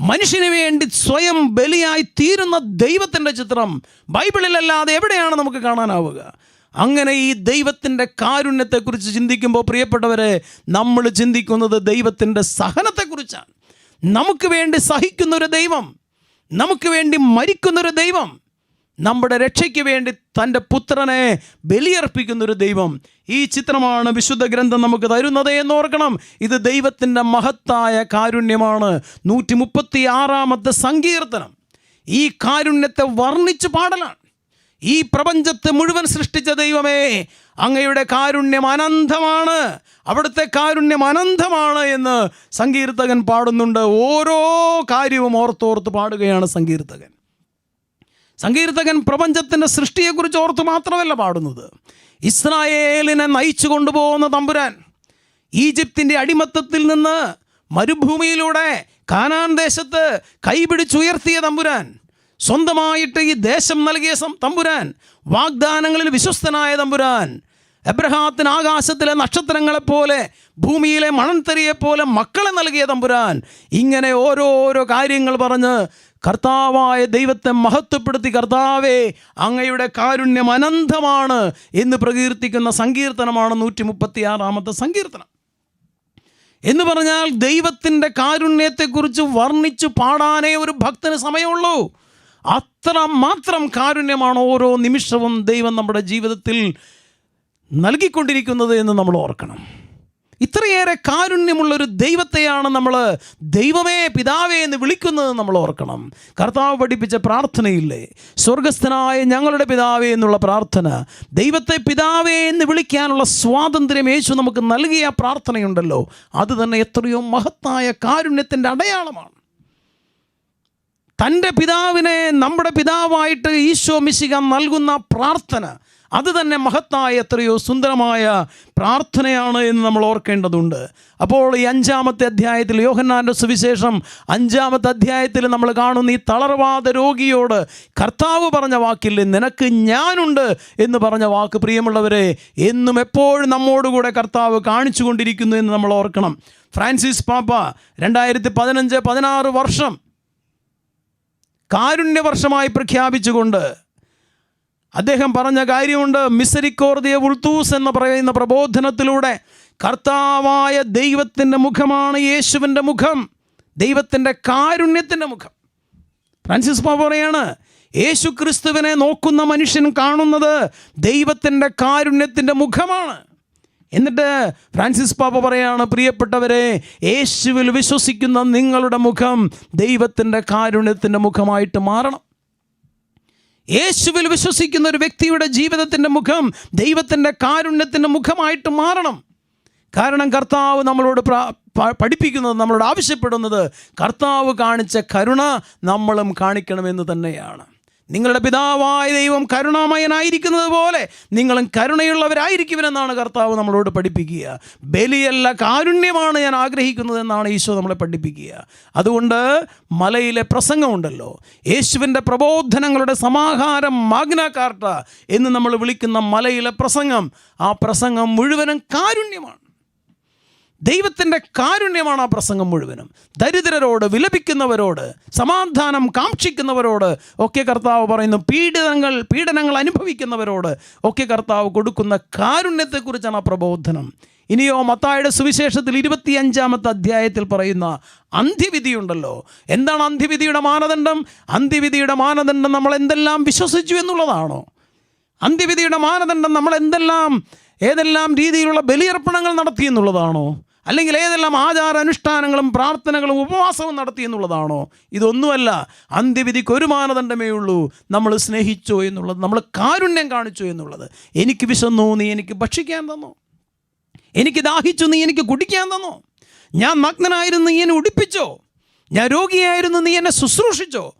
മനുഷ്യന് വേണ്ടി സ്വയം ബലിയായി തീരുന്ന ദൈവത്തിന്റെ ചിത്രം ബൈബിളിലല്ലാതെ എവിടെയാണ് നമുക്ക് കാണാനാവുക? അങ്ങനെ ഈ ദൈവത്തിന്റെ കാരുണ്യത്തെക്കുറിച്ച് ചിന്തിക്കുമ്പോൾ പ്രിയപ്പെട്ടവരെ നമ്മൾ ചിന്തിക്കുന്നത് ദൈവത്തിന്റെ സഹനത്തെക്കുറിച്ചാണ്. നമുക്ക് വേണ്ടി സഹിക്കുന്ന ഒരു ദൈവം നമുക്ക് വേണ്ടി മരിക്കുന്നൊരു ദൈവം നമ്മുടെ രക്ഷയ്ക്ക് വേണ്ടി തന്റെ പുത്രനെ ബലിയർപ്പിക്കുന്നൊരു ദൈവം. ഈ ചിത്രമാണ് വിശുദ്ധ ഗ്രന്ഥം നമുക്ക് തരുന്നത് എന്ന് ഓർക്കണം. ഇത് ദൈവത്തിന്റെ മഹത്തായ കാരുണ്യമാണ്. നൂറ്റി മുപ്പത്തി ആറാമത്തെ സങ്കീർത്തനം. ഈ കാരുണ്യത്തെ വർണിച്ച് പാടലാണ്. ഈ പ്രപഞ്ചത്തെ മുഴുവൻ സൃഷ്ടിച്ച ദൈവമേ അങ്ങയുടെ കാരുണ്യം അനന്തമാണ്. അവിടുത്തെ കാരുണ്യം അനന്തമാണ് എന്ന് സങ്കീർത്തകൻ പാടുന്നുണ്ട്. ഓരോ കാര്യവും ഓർത്തോർത്ത് പാടുകയാണ് സങ്കീർത്തകൻ. സങ്കീർത്തകൻ പ്രപഞ്ചത്തിന്റെ സൃഷ്ടിയെക്കുറിച്ച് ഓർത്ത് മാത്രമല്ല പാടുന്നത്. ഇസ്രായേലിനെ നയിച്ചു കൊണ്ടുപോകുന്ന തമ്പുരാൻ ഈജിപ്തിന്റെ അടിമത്തത്തിൽ നിന്ന് മരുഭൂമിയിലൂടെ കാനാൻ ദേശത്ത് കൈപിടിച്ചുയർത്തിയ തമ്പുരാൻ സ്വന്തമായിട്ട് ഈ ദേശം നൽകിയ തമ്പുരാൻ വാഗ്ദാനങ്ങളിൽ വിശ്വസ്തനായ തമ്പുരാൻ എബ്രഹാത്തിന് ആകാശത്തിലെ നക്ഷത്രങ്ങളെപ്പോലെ ഭൂമിയിലെ മണൻതരിയെപ്പോലെ മക്കളെ നൽകിയ തമ്പുരാൻ ഇങ്ങനെ ഓരോരോ കാര്യങ്ങൾ പറഞ്ഞ് കർത്താവായ ദൈവത്തെ മഹത്വപ്പെടുത്തി കർത്താവേ അങ്ങയുടെ കാരുണ്യം അനന്തമാണ് എന്ന് പ്രകീർത്തിക്കുന്ന സങ്കീർത്തനമാണ് നൂറ്റി മുപ്പത്തി ആറാമത്തെ സങ്കീർത്തനം. എന്ന് പറഞ്ഞാൽ ദൈവത്തിന്റെ കാരുണ്യത്തെക്കുറിച്ച് വർണിച്ചു പാടാനേ ഒരു ഭക്തന് സമയമുള്ളൂ. അത്ര മാത്രം കാരുണ്യമാണ് ഓരോ നിമിഷവും ദൈവം നമ്മുടെ ജീവിതത്തിൽ നൽകിക്കൊണ്ടിരിക്കുന്നത് എന്ന് നമ്മൾ ഓർക്കണം. ഇത്രയേറെ കാരുണ്യമുള്ളൊരു ദൈവത്തെയാണ് നമ്മൾ ദൈവമേ പിതാവേ എന്ന് വിളിക്കുന്നത് നമ്മൾ ഓർക്കണം. കർത്താവ് പഠിപ്പിച്ച പ്രാർത്ഥനയില്ലേ സ്വർഗസ്ഥനായ ഞങ്ങളുടെ പിതാവേ എന്നുള്ള പ്രാർത്ഥന ദൈവത്തെ പിതാവേ എന്ന് വിളിക്കാനുള്ള സ്വാതന്ത്ര്യം യേശു നമുക്ക് നൽകിയ പ്രാർത്ഥനയുണ്ടല്ലോ. അത് തന്നെ എത്രയോ മഹത്തായ കാരുണ്യത്തിന്റെ അടയാളമാണ്. തന്റെ പിതാവിനെ നമ്മുടെ പിതാവായിട്ട് ഈശോ മിശിക നൽകുന്ന പ്രാർത്ഥന അത് തന്നെ മഹത്തായ എത്രയോ സുന്ദരമായ പ്രാർത്ഥനയാണ് എന്ന് നമ്മൾ ഓർക്കേണ്ടതുണ്ട്. അപ്പോൾ ഈ അഞ്ചാമത്തെ അധ്യായത്തിൽ യോഹന്നാന്റെ സുവിശേഷം അഞ്ചാമത്തെ അധ്യായത്തിൽ നമ്മൾ കാണുന്ന ഈ തളർവാദ രോഗിയോട് കർത്താവ് പറഞ്ഞ വാക്കില്ലേ നിനക്ക് ഞാനുണ്ട് എന്ന് പറഞ്ഞ വാക്ക് പ്രിയമുള്ളവരെ എന്നും എപ്പോഴും നമ്മോടുകൂടെ കർത്താവ് കാണിച്ചു കൊണ്ടിരിക്കുന്നു എന്ന് നമ്മൾ ഓർക്കണം. ഫ്രാൻസിസ് പാപ്പ രണ്ടായിരത്തി പതിനഞ്ച് പതിനാറ് വർഷം കാരുണ്യവർഷമായി പ്രഖ്യാപിച്ചുകൊണ്ട് അദ്ദേഹം പറഞ്ഞ കാര്യമുണ്ട് മിസരിക്കോർദിയ ഉൾത്തൂസ് എന്ന് പറയുന്ന പ്രബോധനത്തിലൂടെ കർത്താവായ ദൈവത്തിന്റെ മുഖമാണ് യേശുവിന്റെ മുഖം ദൈവത്തിന്റെ കാരുണ്യത്തിന്റെ മുഖം. ഫ്രാൻസിസ് പാ പറയാണ് യേശു ക്രിസ്തുവിനെ നോക്കുന്ന മനുഷ്യൻ കാണുന്നത് ദൈവത്തിന്റെ കാരുണ്യത്തിന്റെ മുഖമാണ്. എന്നിട്ട് ഫ്രാൻസിസ് പാപ്പ പറയാണ് പ്രിയപ്പെട്ടവരെ യേശുവിൽ വിശ്വസിക്കുന്ന നിങ്ങളുടെ മുഖം ദൈവത്തിന്റെ കാരുണ്യത്തിന്റെ മുഖമായിട്ട് മാറണം. യേശുവിൽ വിശ്വസിക്കുന്ന ഒരു വ്യക്തിയുടെ ജീവിതത്തിന്റെ മുഖം ദൈവത്തിന്റെ കാരുണ്യത്തിന്റെ മുഖമായിട്ട് മാറണം. കാരണം കർത്താവ് നമ്മളോട് പഠിപ്പിക്കുന്നത് നമ്മളോട് ആവശ്യപ്പെടുന്നത് കർത്താവ് കാണിച്ച കരുണ നമ്മളും കാണിക്കണമെന്ന് തന്നെയാണ്. നിങ്ങളുടെ പിതാവായ ദൈവം കരുണാമയനായിരിക്കുന്നത് പോലെ നിങ്ങളും കരുണയുള്ളവരായിരിക്കുമെന്നാണ് കർത്താവ് നമ്മളോട് പഠിപ്പിക്കുക. ബലിയല്ല കാരുണ്യമാണ് ഞാൻ ആഗ്രഹിക്കുന്നത് എന്നാണ് ഈശോ നമ്മളെ പഠിപ്പിക്കുക. അതുകൊണ്ട് മലയിലെ പ്രസംഗമുണ്ടല്ലോ. യേശുവിന്റെ പ്രബോധനങ്ങളുടെ സമാഹാരം മാഗ്നാകാർട്ട എന്ന് നമ്മൾ വിളിക്കുന്ന മലയിലെ പ്രസംഗം. ആ പ്രസംഗം മുഴുവനും കാരുണ്യമാണ്. ദൈവത്തിന്റെ കാരുണ്യമാണ് ആ പ്രസംഗം മുഴുവനും. ദരിദ്രരോട് വിലപിക്കുന്നവരോട് സമാധാനം കാക്ഷിക്കുന്നവരോട് ഒക്കെ കർത്താവ് പറയുന്നു. പീഡിതങ്ങൾ പീഡനങ്ങൾ അനുഭവിക്കുന്നവരോട് ഒക്കെ കർത്താവ് കൊടുക്കുന്ന കാരുണ്യത്തെക്കുറിച്ചാണ് ആ പ്രബോധനം. ഇനിയോ മത്തായുടെ സുവിശേഷത്തിൽ ഇരുപത്തിയഞ്ചാമത്തെ അധ്യായത്തിൽ പറയുന്ന അന്ത്യവിധിയുണ്ടല്ലോ. എന്താണ് അന്ത്യവിധിയുടെ മാനദണ്ഡം? അന്ത്യവിധിയുടെ മാനദണ്ഡം നമ്മൾ എന്തെല്ലാം വിശ്വസിച്ചു എന്നുള്ളതാണോ? അന്ത്യവിധിയുടെ മാനദണ്ഡം നമ്മൾ എന്തെല്ലാം ഏതെല്ലാം രീതിയിലുള്ള ബലിയർപ്പണങ്ങൾ നടത്തി എന്നുള്ളതാണോ? അല്ലെങ്കിൽ ഏതെല്ലാം ആചാര അനുഷ്ഠാനങ്ങളും പ്രാർത്ഥനകളും ഉപവാസവും നടത്തി എന്നുള്ളതാണോ? ഇതൊന്നുമല്ല. അന്ത്യവിധിക്ക് ഒരു മാനദണ്ഡമേ ഉള്ളൂ. നമ്മൾ സ്നേഹിച്ചോ എന്നുള്ളത് നമ്മൾ കാരുണ്യം കാണിച്ചോ എന്നുള്ളത്. എനിക്ക് വിശന്നു നീ എനിക്ക് ഭക്ഷിക്കാൻ തന്നോ? എനിക്ക് ദാഹിച്ചു നീ എനിക്ക് കുടിക്കാൻ തന്നോ? ഞാൻ നഗ്നനായിരുന്നു നീ എന്നെ ഉടിപ്പിച്ചോ? ഞാൻ രോഗിയായിരുന്നു നീ എന്നെ ശുശ്രൂഷിച്ചോ?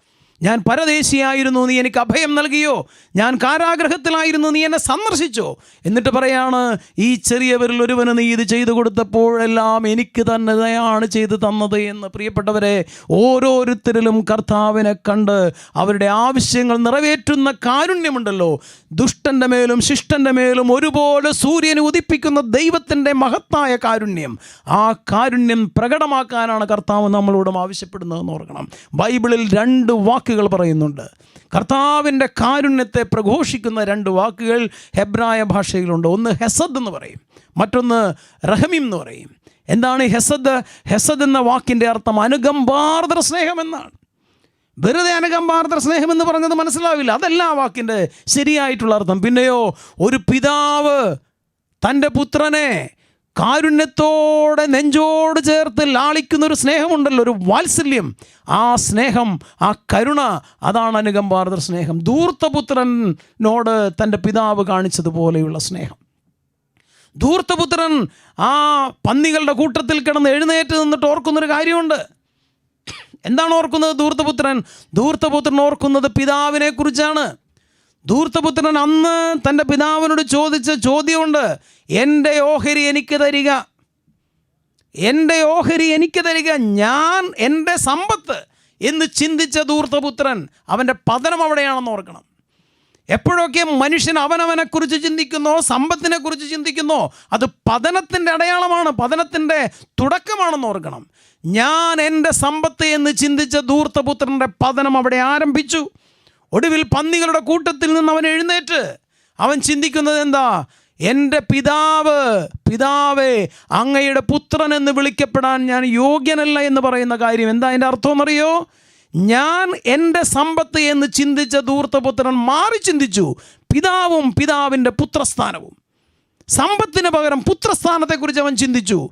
ഞാൻ പരദേശിയായിരുന്നു നീ എനിക്ക് അഭയം നൽകിയോ? ഞാൻ കാരാഗ്രഹത്തിലായിരുന്നു നീ എന്നെ സന്ദർശിച്ചോ? എന്നിട്ട് പറയാണ് ഈ ചെറിയവരിൽ ഒരുവന് നീ ഇത് ചെയ്തു കൊടുത്തപ്പോഴെല്ലാം എനിക്ക് തന്നെയാണ് ചെയ്തു തന്നത് എന്ന്. പ്രിയപ്പെട്ടവരെ ഓരോരുത്തരിലും കർത്താവിനെ കണ്ട് അവരുടെ ആവശ്യങ്ങൾ നിറവേറ്റുന്ന കാരുണ്യമുണ്ടല്ലോ. ദുഷ്ടന്റെ മേലും ശിഷ്ടന്റെ മേലും ഒരുപോലെ സൂര്യനെ ഉദിപ്പിക്കുന്ന ദൈവത്തിന്റെ മഹത്തായ കാരുണ്യം. ആ കാരുണ്യം പ്രകടമാക്കാനാണ് കർത്താവ് നമ്മളോടും ആവശ്യപ്പെടുന്നതെന്ന് ഓർക്കണം. ബൈബിളിൽ രണ്ട് വാക്കുകൾ പറയുന്നുണ്ട്. കർത്താവിന്റെ കാരുണ്യത്തെ പ്രഘോഷിക്കുന്ന രണ്ട് വാക്കുകൾ ഹെബ്രായ ഭാഷയിലുണ്ട്. ഒന്ന് ഹെസദ് എന്ന് പറയും. മറ്റൊന്ന് റഹമിം എന്ന് പറയും. എന്താണ് ഹെസദ്? ഹെസദ് എന്ന വാക്കിന്റെ അർത്ഥം അനുകമ്പാർദ്ര സ്നേഹം എന്നാണ്. വെറുതെ അനുകമ്പാർദ്ര സ്നേഹം എന്ന് പറഞ്ഞത് മനസ്സിലാവില്ല. അതല്ല ആ വാക്കിന്റെ ശരിയായിട്ടുള്ള അർത്ഥം. പിന്നെയോ ഒരു പിതാവ് തന്റെ പുത്രനെ കാരുണ്യത്തോടെ നെഞ്ചോട് ചേർത്ത് ലാളിക്കുന്ന ഒരു സ്നേഹമുണ്ടല്ലോ ഒരു വാത്സല്യം. ആ സ്നേഹം ആ കരുണ അതാണ് അനുകമ്പാർദ്ദ സ്നേഹം. ധൂർത്തപുത്രനോട് തന്റെ പിതാവ് കാണിച്ചതുപോലെയുള്ള സ്നേഹം. ധൂർത്തപുത്രൻ ആ പന്നികളുടെ കൂട്ടത്തിൽ കിടന്ന് എഴുന്നേറ്റ് നിന്നിട്ട് ഓർക്കുന്നൊരു കാര്യമുണ്ട്. എന്താണ് ഓർക്കുന്നത് ധൂർത്തപുത്രൻ? ധൂർത്തപുത്രൻ ഓർക്കുന്നത് പിതാവിനെ കുറിച്ചാണ് ധൂർത്തപുത്രൻ അന്ന് തന്റെ പിതാവിനോട് ചോദിച്ച ചോദ്യമുണ്ട് എന്റെ ഓഹരി എനിക്ക് തരിക എന്റെ ഓഹരി എനിക്ക് തരിക ഞാൻ എന്റെ സമ്പത്ത് എന്ന് ചിന്തിച്ച ധൂർത്തപുത്രൻ അവന്റെ പതനം അവിടെയാണെന്ന് ഓർക്കണം. എപ്പോഴൊക്കെ മനുഷ്യൻ അവനവനെക്കുറിച്ച് ചിന്തിക്കുന്നോ സമ്പത്തിനെക്കുറിച്ച് ചിന്തിക്കുന്നോ അത് പതനത്തിന്റെ അടയാളമാണ് പതനത്തിന്റെ തുടക്കമാണെന്ന് ഓർക്കണം. ഞാൻ എന്റെ സമ്പത്ത് എന്ന് ചിന്തിച്ച ധൂർത്തപുത്രന്റെ പതനം അവിടെ ആരംഭിച്ചു. ഒടുവിൽ പന്നികളുടെ കൂട്ടത്തിൽ നിന്ന് അവൻ എഴുന്നേറ്റ്. അവൻ ചിന്തിക്കുന്നത് എന്താ? എന്റെ പിതാവ് പിതാവേ അങ്ങയുടെ പുത്രൻ എന്ന് വിളിക്കപ്പെടാൻ ഞാൻ യോഗ്യനല്ല എന്ന് പറയുന്ന കാര്യം എന്താ അതിന്റെ അറിയോ? ഞാൻ എന്റെ സമ്പത്ത് എന്ന് ചിന്തിച്ച ദൂർത്തപുത്രൻ മാറി ചിന്തിച്ചു. പിതാവും പിതാവിന്റെ പുത്രസ്ഥാനവും. സമ്പത്തിന് പകരം പുത്രസ്ഥാനത്തെക്കുറിച്ച് അവൻ ചിന്തിച്ചു.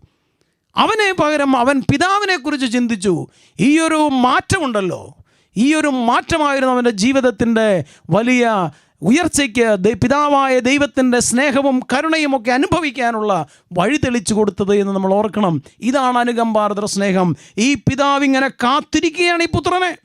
അവനെ പകരം അവൻ പിതാവിനെക്കുറിച്ച് ചിന്തിച്ചു. ഈയൊരു മാറ്റമുണ്ടല്ലോ. ഈ ഒരു മാറ്റമായിരുന്നു അവന്റെ ജീവിതത്തിന്റെ വലിയ ഉയർച്ചയ്ക്ക് പിതാവായ ദൈവത്തിന്റെ സ്നേഹവും കരുണയും ഒക്കെ അനുഭവിക്കാനുള്ള വഴി തെളിച്ചു കൊടുത്തത് എന്ന് നമ്മൾ ഓർക്കണം. ഇതാണ് അനുകമ്പാർദ്ര സ്നേഹം. ഈ പിതാവ് ഇങ്ങനെ കാത്തിരിക്കുകയാണ് ഈ പുത്രനെ.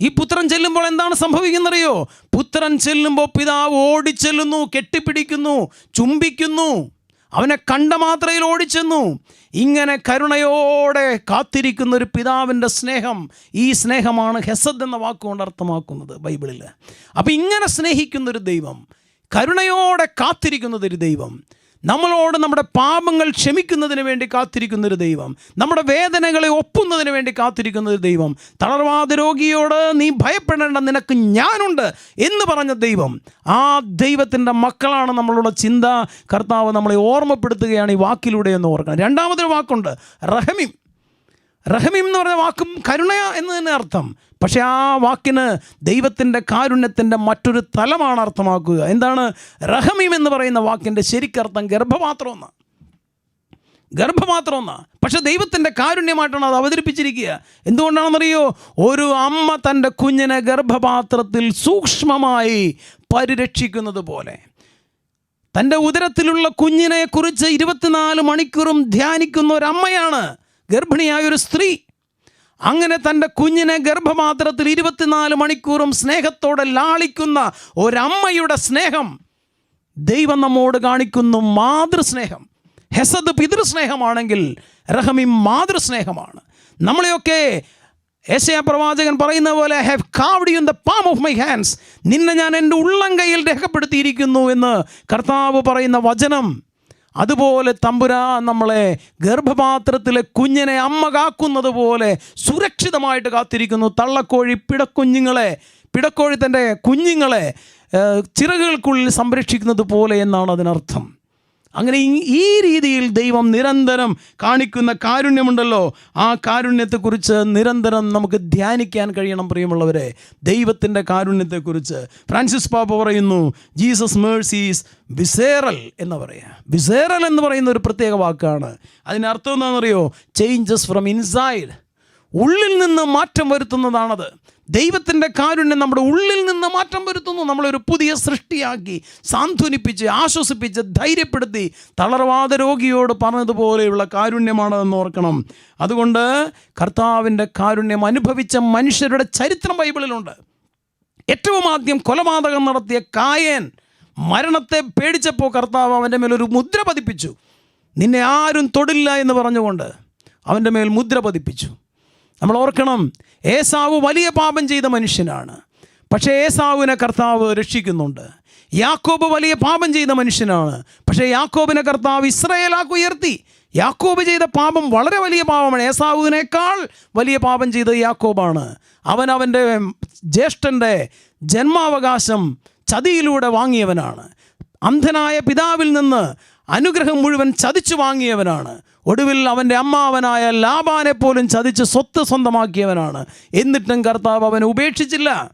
ഈ പുത്രൻ ചെല്ലുമ്പോൾ എന്താണ് സംഭവിക്കുന്നറിയോ? പുത്രൻ ചെല്ലുമ്പോൾ പിതാവ് ഓടിച്ചെല്ലുന്നു കെട്ടിപ്പിടിക്കുന്നു ചുംബിക്കുന്നു. അവനെ കണ്ട മാത്രയിൽ ഓടിച്ചെന്നു. ഇങ്ങനെ കരുണയോടെ കാത്തിരിക്കുന്ന ഒരു പിതാവിന്റെ സ്നേഹം ഈ സ്നേഹമാണ് ഹെസദ് എന്ന വാക്കുകൊണ്ട് അർത്ഥമാക്കുന്നത് ബൈബിളിൽ. അപ്പം ഇങ്ങനെ സ്നേഹിക്കുന്നൊരു ദൈവം കരുണയോടെ കാത്തിരിക്കുന്നതൊരു ദൈവം നമ്മളോട് നമ്മുടെ പാപങ്ങൾ ക്ഷമിക്കുന്നതിന് വേണ്ടി കാത്തിരിക്കുന്ന ഒരു ദൈവം. നമ്മുടെ വേദനകളെ ഒപ്പുന്നതിന് വേണ്ടി കാത്തിരിക്കുന്ന ഒരു ദൈവം. തളർവാദ രോഗിയോട് നീ ഭയപ്പെടേണ്ട നിനക്ക് ഞാനുണ്ട് എന്ന് പറഞ്ഞ ദൈവം. ആ ദൈവത്തിന്റെ മക്കളാണ് നമ്മളുടെ ചിന്ത. കർത്താവ് നമ്മളെ ഓർമ്മപ്പെടുത്തുകയാണ് ഈ വാക്കിലൂടെ എന്ന് ഓർക്കണം. രണ്ടാമതൊരു വാക്കുണ്ട് റഹമിം. റഹമിം എന്ന് പറഞ്ഞ വാക്കും കരുണയ എന്ന് തന്നെ അർത്ഥം. പക്ഷേ ആ വാക്കിന് ദൈവത്തിന്റെ കാരുണ്യത്തിന്റെ മറ്റൊരു തലമാണ് അർത്ഥമാക്കുക. എന്താണ്? റഹമീം എന്ന് പറയുന്ന വാക്കിന്റെ ശരിക്കർത്ഥം ഗർഭപാത്രം എന്നാണ് ഗർഭപാത്രം എന്നാ പക്ഷെ ദൈവത്തിന്റെ കാരുണ്യമായിട്ടാണ് അത് അവതരിപ്പിച്ചിരിക്കുക. എന്തുകൊണ്ടാണെന്നറിയോ? ഒരു അമ്മ തന്റെ കുഞ്ഞിനെ ഗർഭപാത്രത്തിൽ സൂക്ഷ്മമായി പരിരക്ഷിക്കുന്നത് പോലെ. തന്റെ ഉദരത്തിലുള്ള കുഞ്ഞിനെക്കുറിച്ച് ഇരുപത്തിനാല് മണിക്കൂറും ധ്യാനിക്കുന്ന ഒരു അമ്മയാണ് ഗർഭിണിയായ ഒരു സ്ത്രീ. അങ്ങനെ തന്റെ കുഞ്ഞിനെ ഗർഭപാത്രത്തിൽ ഇരുപത്തിനാല് മണിക്കൂറും സ്നേഹത്തോടെ ലാളിക്കുന്ന ഒരമ്മയുടെ സ്നേഹം ദൈവം നമ്മോട് കാണിക്കുന്നു മാതൃസ്നേഹം. ഹെസദ് പിതൃസ്നേഹമാണെങ്കിൽ റഹമി മാതൃസ്നേഹമാണ്. നമ്മളെയൊക്കെ ഏശയ പ്രവാചകൻ പറയുന്ന പോലെ have carved you the palm of my hands നിന്നെ ഞാൻ എന്റെ ഉള്ളം കയ്യിൽ രേഖപ്പെടുത്തിയിരിക്കുന്നു എന്ന് കർത്താവ് പറയുന്ന വചനം അതുപോലെ തമ്പുരാ നമ്മളെ ഗർഭപാത്രത്തിലെ കുഞ്ഞിനെ അമ്മ കാക്കുന്നത് പോലെ സുരക്ഷിതമായിട്ട് കാത്തിരിക്കുന്നു. തള്ളക്കോഴി പിടക്കുഞ്ഞുങ്ങളെ പിടക്കോഴി തന്റെ കുഞ്ഞുങ്ങളെ ചിറകുകൾക്കുള്ളിൽ സംരക്ഷിക്കുന്നത് പോലെ എന്നാണ് അതിനർത്ഥം. അങ്ങനെ ഈ- രീതിയിൽ ദൈവം നിരന്തരം കാണിക്കുന്ന കാരുണ്യമുണ്ടല്ലോ. ആ കാരുണ്യത്തെക്കുറിച്ച് നിരന്തരം നമുക്ക് ധ്യാനിക്കാൻ കഴിയണം പ്രിയമുള്ളവരെ. ദൈവത്തിന്റെ കാരുണ്യത്തെക്കുറിച്ച് ഫ്രാൻസിസ് പാപ്പ പറയുന്നു ജീസസ് മേഴ്സീസ് വിസേറൽ എന്ന് പറയുക വിസേറൽ എന്ന് പറയുന്ന ഒരു പ്രത്യേക വാക്കാണ്. അതിനർത്ഥം എന്താണെന്നറിയോ? Changes from inside. ഉള്ളിൽ നിന്ന് മാറ്റം വരുത്തുന്നതാണത്. ദൈവത്തിന്റെ കാരുണ്യം നമ്മുടെ ഉള്ളിൽ നിന്ന് മാറ്റം വരുത്തുന്നു. നമ്മളൊരു പുതിയ സൃഷ്ടിയാക്കി സാന്ത്വനിപ്പിച്ച് ആശ്വസിപ്പിച്ച് ധൈര്യപ്പെടുത്തി തളർവാദ രോഗിയോട് പറഞ്ഞതുപോലെയുള്ള കാരുണ്യമാണെന്ന് ഓർക്കണം. അതുകൊണ്ട് കർത്താവിന്റെ കാരുണ്യം അനുഭവിച്ച മനുഷ്യരുടെ ചരിത്രം ബൈബിളിലുണ്ട്. ഏറ്റവും ആദ്യം കൊലപാതകം നടത്തിയ കായൻ മരണത്തെ പേടിച്ചപ്പോൾ കർത്താവ് അവന്റെ മേലൊരു മുദ്ര പതിപ്പിച്ചു. നിന്നെ ആരും തൊടില്ല എന്ന് പറഞ്ഞുകൊണ്ട് അവന്റെ മേൽ മുദ്ര പതിപ്പിച്ചു. നമ്മൾ ഓർക്കണം ഏസാവ് വലിയ പാപം ചെയ്ത മനുഷ്യനാണ്. പക്ഷേ ഏസാവിനെ കർത്താവ് രക്ഷിക്കുന്നുണ്ട്. യാക്കോബ് വലിയ പാപം ചെയ്ത മനുഷ്യനാണ്. പക്ഷേ യാക്കോബിനെ കർത്താവ് ഇസ്രയേലാക്ക് ഉയർത്തി. യാക്കോബ് ചെയ്ത പാപം വളരെ വലിയ പാപമാണ്. ഏസാവുവിനേക്കാൾ വലിയ പാപം ചെയ്ത യാക്കോബാണ്. അവൻ അവന്റെ ജ്യേഷ്ഠന്റെ ജന്മാവകാശം ചതിയിലൂടെ വാങ്ങിയവനാണ്. അന്ധനായ പിതാവിൽ നിന്ന് അനുഗ്രഹം മുഴുവൻ ചതിച്ചു വാങ്ങിയവനാണ്. ഒടുവിൽ അവന്റെ അമ്മാവനായ ലാബാനെ പോലും ചതിച്ച് സ്വത്ത് സ്വന്തമാക്കിയവനാണ്. എന്നിട്ടും കർത്താവ് അവനെ ഉപേക്ഷിച്ചില്ല.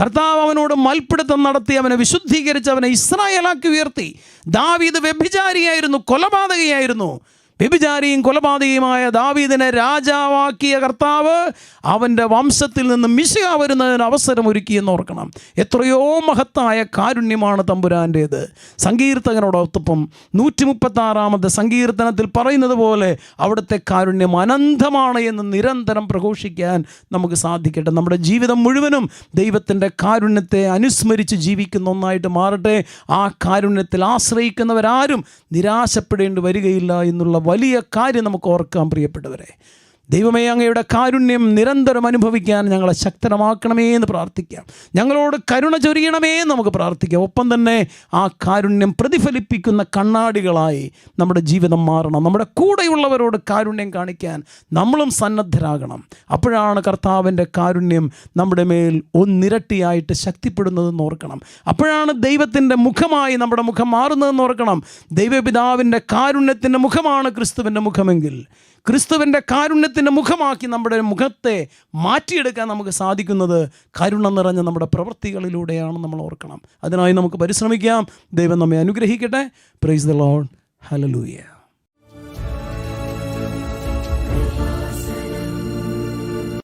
കർത്താവ് അവനോട് മൽപ്പിടുത്തം നടത്തി അവനെ വിശുദ്ധീകരിച്ച് അവനെ ഇസ്രായേലാക്കി ഉയർത്തി. ദാവീദ് വ്യഭിചാരിയായിരുന്നു കൊലപാതകയായിരുന്നു. വ്യഭിചാരിയും കൊലപാതകയുമായ ദാവീദിനെ രാജാവാക്കിയ കർത്താവ് അവന്റെ വംശത്തിൽ നിന്ന് മിശിക വരുന്നതിന് അവസരം ഒരുക്കിയെന്ന് ഓർക്കണം. എത്രയോ മഹത്തായ കാരുണ്യമാണ് തമ്പുരാന്റേത്. സങ്കീർത്തകനോടൊപ്പം നൂറ്റി മുപ്പത്താറാമത്തെ സങ്കീർത്തനത്തിൽ പറയുന്നത് പോലെ അവിടുത്തെ കാരുണ്യം അനന്തമാണ് എന്ന് നിരന്തരം പ്രഘോഷിക്കാൻ നമുക്ക് സാധിക്കട്ടെ. നമ്മുടെ ജീവിതം മുഴുവനും ദൈവത്തിന്റെ കാരുണ്യത്തെ അനുസ്മരിച്ച് ജീവിക്കുന്ന ഒന്നായിട്ട് മാറട്ടെ. ആ കാരുണ്യത്തിൽ ആശ്രയിക്കുന്നവരാരും നിരാശപ്പെടേണ്ടി വരികയില്ല എന്നുള്ള വലിയ കാര്യം നമുക്ക് ഓർക്കാം പ്രിയപ്പെട്ടവരെ. ദൈവമേ അങ്ങയുടെ കാരുണ്യം നിരന്തരം അനുഭവിക്കാൻ ഞങ്ങളെ ശക്തരമാക്കണമേ എന്ന് പ്രാർത്ഥിക്കാം. ഞങ്ങളോട് കരുണ ചൊരിയണമേ എന്ന് നമുക്ക് പ്രാർത്ഥിക്കാം. ഒപ്പം തന്നെ ആ കാരുണ്യം പ്രതിഫലിപ്പിക്കുന്ന കണ്ണാടികളായി നമ്മുടെ ജീവിതം മാറണം. നമ്മുടെ കൂടെയുള്ളവരോട് കാരുണ്യം കാണിക്കാൻ നമ്മളും സന്നദ്ധരാകണം. അപ്പോഴാണ് കർത്താവിന്റെ കാരുണ്യം നമ്മുടെ മേൽ ഒന്നിരട്ടിയായിട്ട് ശക്തിപ്പെടുന്നതെന്ന് ഓർക്കണം. അപ്പോഴാണ് ദൈവത്തിന്റെ മുഖമായി നമ്മുടെ മുഖം മാറുന്നതെന്ന് ഓർക്കണം. ദൈവപിതാവിന്റെ കാരുണ്യത്തിന്റെ മുഖമാണ് ക്രിസ്തുവിന്റെ മുഖമെങ്കിൽ ക്രിസ്തുവിന്റെ കാരുണ്യത്തിന്റെ മുഖമാക്കി നമ്മുടെ മുഖത്തെ മാറ്റിയെടുക്കാൻ നമുക്ക് സാധിക്കുന്നത് കരുണ നിറഞ്ഞ നമ്മുടെ പ്രവൃത്തികളിലൂടെയാണ് നമ്മൾ ഓർക്കണം. അതിനായി നമുക്ക് പരിശ്രമിക്കാം. ദൈവം നമ്മെ അനുഗ്രഹിക്കട്ടെ. Praise the loan hallelujah